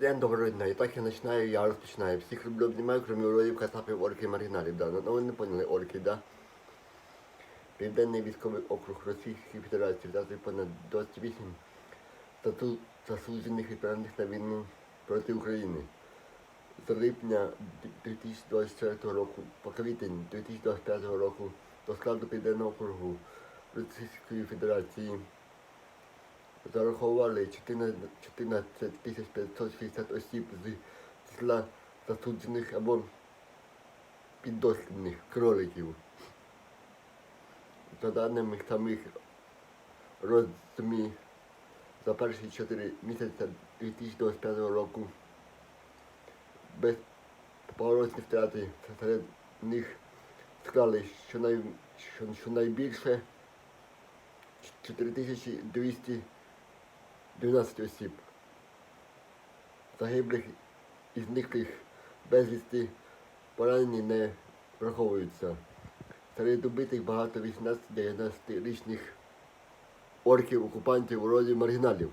День доброго дня. І так я починаю, я розпочинаю. Всіх люблю, обнімаю, крім уродів, кацапів, орків і маргіналів. Да. Ну ви не поняли орки, да? Південний військовий округ Російської Федерації взятий понад 28 статут засуджених відправлених на війну проти України. З липня 2024 року по квітень 2025 року до складу Південного округу Російської Федерації зарахували 14 14 560 осіб з числа засуджених або піддослідних кроликів. За даними самих розмі, за перші 4 місяці 2025 року безповоротні втрати серед них склали щонай, що, щонайбільше 4200 12 осіб. Загиблих і зниклих безвісти поранені не враховуються. Серед убитих багато 18-19-річних орків, окупантів, у роді маргіналів.